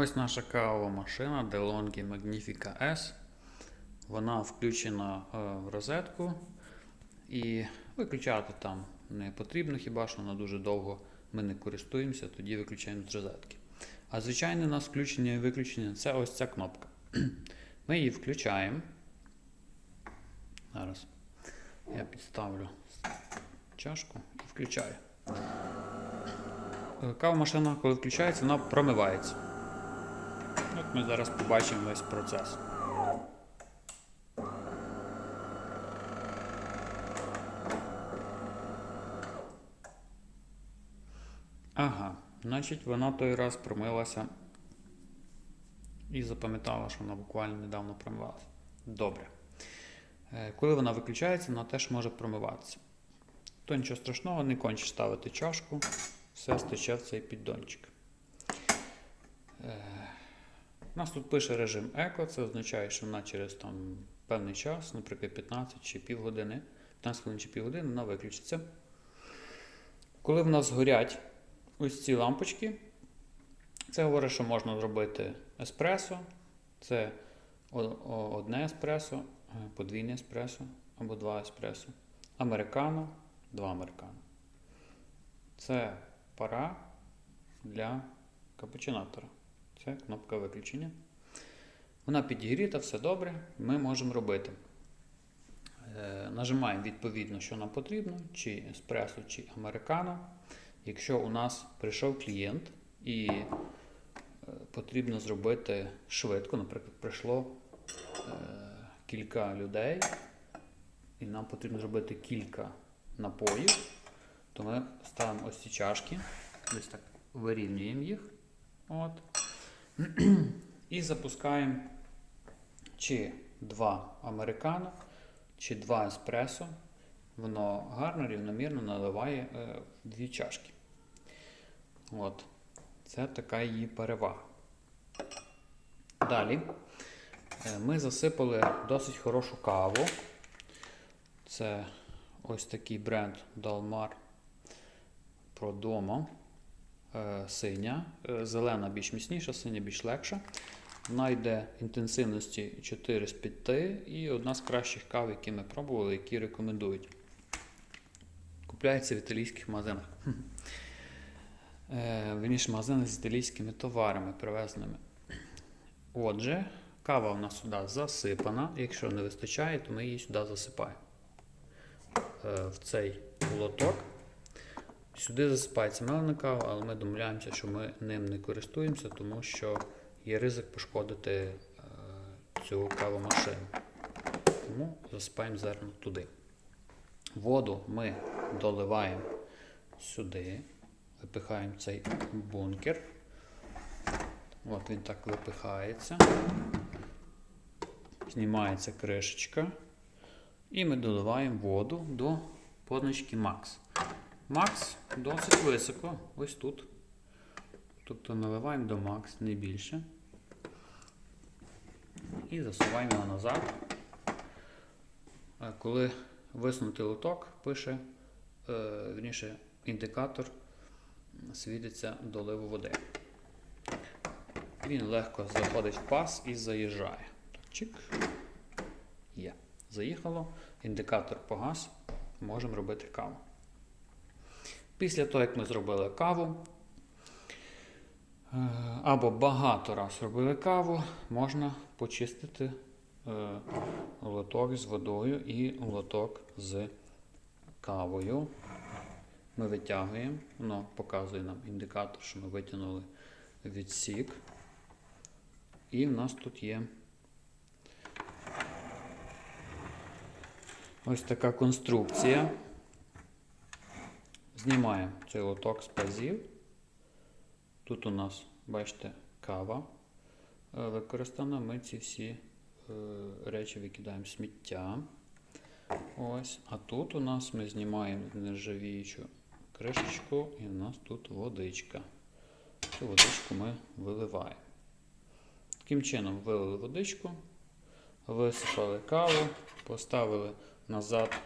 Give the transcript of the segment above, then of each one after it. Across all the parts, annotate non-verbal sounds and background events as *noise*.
Ось наша кавова машина DeLonghi Magnifica S. Вона включена е, в розетку і виключати там не потрібно, хіба що вона дуже довго ми не користуємося, тоді виключаємо з розетки. А звичайне у нас включення і виключення це ось ця кнопка. *clears throat* Ми її включаємо. Зараз я підставлю чашку і включаю. Е, Кава машина, коли включається, вона промивається. От ми зараз побачимо весь процес. Ага, значить вона той раз промилася і запам'ятала, що вона буквально недавно промивалася. Добре. Е, Коли вона виключається, вона теж може промиватися. То нічого страшного, не кончиш ставити чашку, все стече в цей піддончик. У нас тут пише режим еко, це означає, що вона через там, певний час, наприклад, 15 чи півгодини, 15 хвилин чи півгодини, вона виключиться. Коли в нас горять ось ці лампочки, це говорить, що можна зробити еспресо. Це одне еспресо, е, подвійне еспресо або два еспресо. Американо, два американо. Це пара для капучинатора. Це кнопка виключення. Вона підігріта, все добре. Ми можемо робити. Е, нажимаємо відповідно, що нам потрібно, чи еспресо, чи американо. Якщо у нас прийшов клієнт і е, потрібно зробити швидко, наприклад, прийшло е, кілька людей, і нам потрібно зробити кілька напоїв, то ми ставимо ось ці чашки, десь так вирівнюємо їх. От. І запускаємо чи два американо, чи два еспресо. Воно гарно, рівномірно наливає е, дві чашки. От. Це така її перевага. Далі е, ми засипали досить хорошу каву. Це ось такий бренд Dalmar Prodomo. Е, Синя. Е, Зелена більш міцніша, синя більш легша. Вона йде інтенсивності 4 з 5 і одна з кращих кав, які ми пробували, які рекомендують. Купляється в італійських магазинах. Е, Вірніше, магазини з італійськими товарами привезними. Отже, кава у нас сюди засипана. Якщо не вистачає, то ми її сюди засипаємо. В цей лоток. Сюди засипається мелена кава, але ми домовляємося, що ми ним не користуємося, тому що є ризик пошкодити е, цю кавомашину. Тому засипаємо зерно туди. Воду ми доливаємо сюди, випихаємо цей бункер. От він так випихається. Знімається кришечка. І ми доливаємо воду до позначки Max. Max досить високо, ось тут. Тобто наливаємо до Max, не більше. І засуваємо його назад. Коли висунути лоток, пише, е, вірніше, індикатор світиться доливу води. Він легко заходить в пас і заїжджає. Чик. Є. Заїхало, індикатор погас, можемо робити каву. Після того, як ми зробили каву, е, або багато раз робили каву, можна почистити е, лоток з водою і лоток з кавою. Ми витягуємо, воно показує нам індикатор, що ми витягнули відсік. І в нас тут є ось така конструкція. Знімаємо цей лоток з пазів. Тут у нас, бачите, кава е, використана. Ми ці всі е, речі викидаємо сміття. Ось. А тут у нас ми знімаємо нержавіючу кришечку і у нас тут водичка. Цю водичку ми виливаємо. Таким чином вилили водичку, висипали каву, поставили назад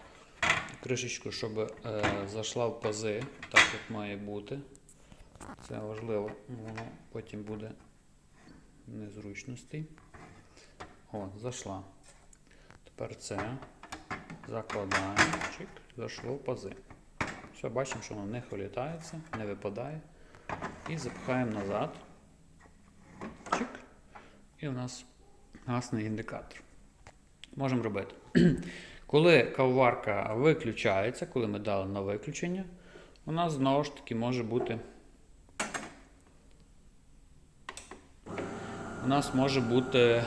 кришечку, щоб е, зайшла в пази, так як має бути. Це важливо, воно потім буде незручностей. О, зайшла. Тепер це закладаємо. Чик, зайшло в пази. Все, бачимо, що воно не вилітається, не випадає. І запихаємо назад. Чик. І у нас гасний індикатор. Можемо робити. Коли кавоварка виключається, коли ми дали на виключення, у нас знову ж таки може бути. У нас може бути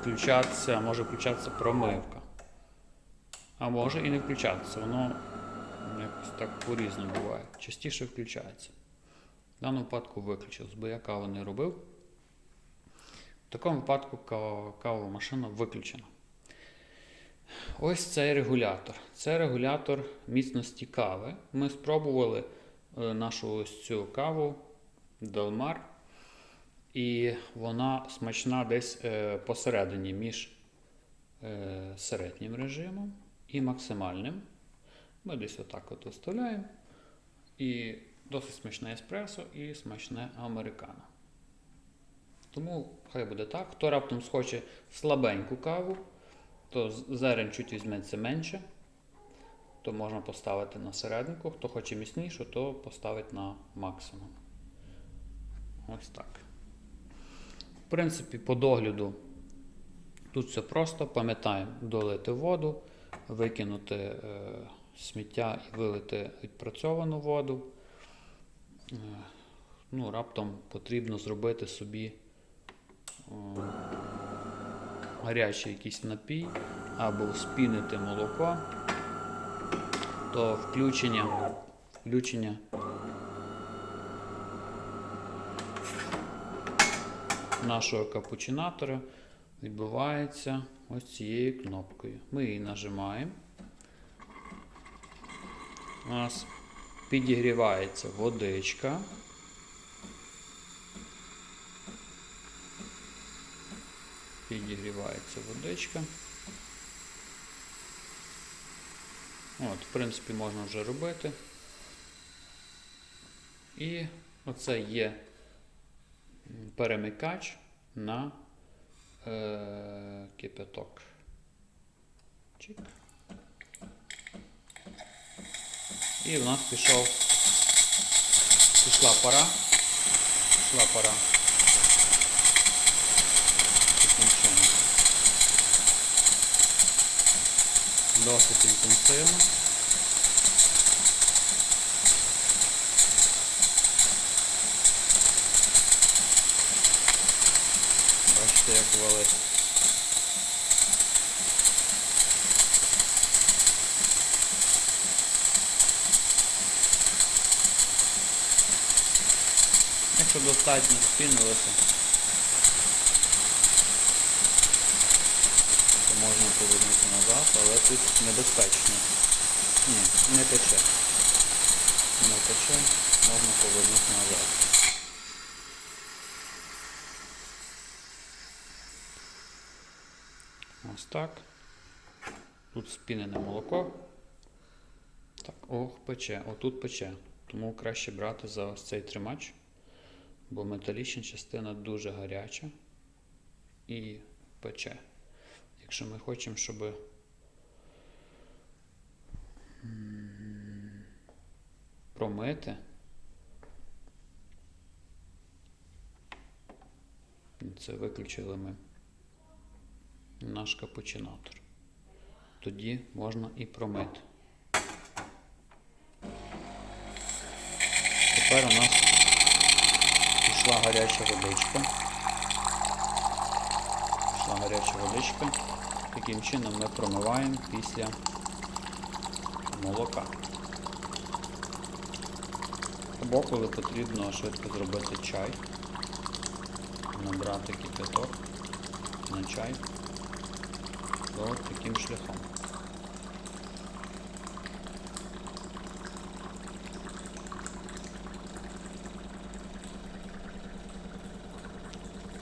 включатися, може включатися промивка. А може і не включатися. Воно якось так по-різному буває. Частіше включається. В даному випадку виключилось, бо я каву не робив. В такому випадку кава- машина виключена. Ось цей регулятор. Це регулятор міцності кави. Ми спробували е, нашу ось цю каву Delmar. І вона смачна десь е, посередині між е, середнім режимом і максимальним. Ми десь отак от виставляємо. І досить смачне еспресо і смачне американо. Тому хай буде так. Хто раптом схоче слабеньку каву, то зерен чуть візьметься менше, то можна поставити на серединку. Хто хоче міцнішу, то поставить на максимум. Ось так. В принципі, по догляду тут все просто. Пам'ятаємо долити воду, викинути е, сміття і вилити відпрацьовану воду. Е, ну, раптом потрібно зробити собі е, гарячий якийсь напій або спінити молоко, то включення, включення нашого капучинатора відбувається ось цією кнопкою. Ми її нажимаємо. У нас підігрівається водичка. Підігрівається водичка. От, в принципі, можна вже робити. І оце є перемикач на е, кипяток. Чик. І в нас пішов, пішла пора. Пішла пора. Таким чином. Досить інтенсивно. Бачите, як валить. Якщо достатньо спінилося, то можна повернути назад, але тут небезпечно. Ні, не тече. Не тече, можна повернути назад. Ось так. Тут спінене молоко. Так, ох, пече, отут пече. Тому краще брати за ось цей тримач, бо металічна частина дуже гаряча і пече. Якщо ми хочемо, щоб промити, це виключили ми наш капучинатор. Тоді можна і промити. Тепер у нас пішла гаряча водичка. Пішла гаряча водичка. Таким чином ми промиваємо після молока. Або коли потрібно швидко зробити чай, набрати кипяток на чай, то таким шляхом.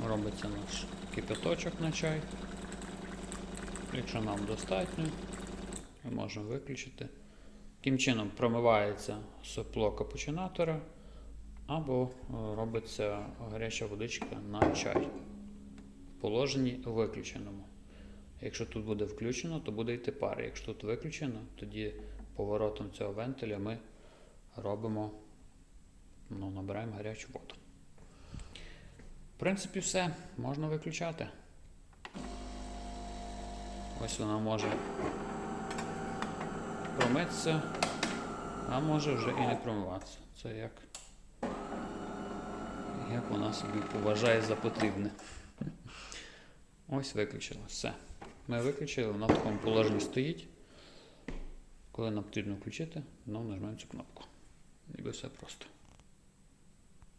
Робиться наш кипяточок на чай. Якщо нам достатньо, ми можемо виключити. Таким чином промивається сопло капучинатора, або е, робиться гаряча водичка на чай. В положенні виключеному. Якщо тут буде включено, то буде йти пар. Якщо тут виключено, тоді поворотом цього вентиля ми робимо, ну, набираємо гарячу воду. В принципі, все, можна виключати. Ось вона може промитися, а може вже і не промиватися. Це як, як вона собі поважає за потрібне. Ось виключила. Все. Ми виключили, вона в такому положенні стоїть. Коли нам потрібно включити, знову нажмемо цю кнопку. Ніби все просто.